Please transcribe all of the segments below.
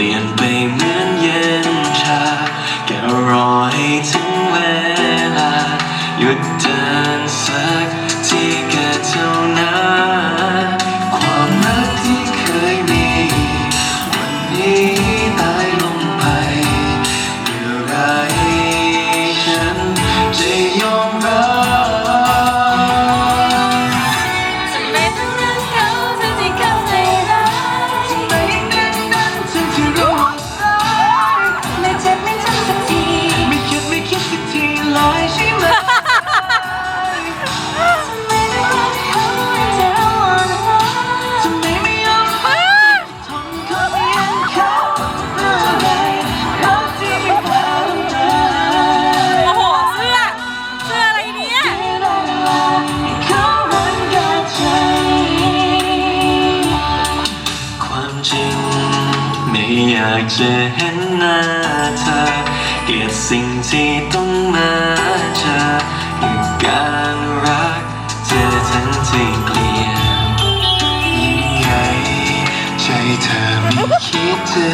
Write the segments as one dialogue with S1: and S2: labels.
S1: and Payman, yeah. อยากจะ
S2: เห็น
S3: หน้า
S1: เธอ เกลียดสิ่งที่ต้องมาเจอการรักเธอทั้งจเกลียดยังไงใจเธอไม่คิดจะ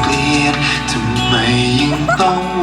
S1: เปลี่ยนทำไมยังต้อง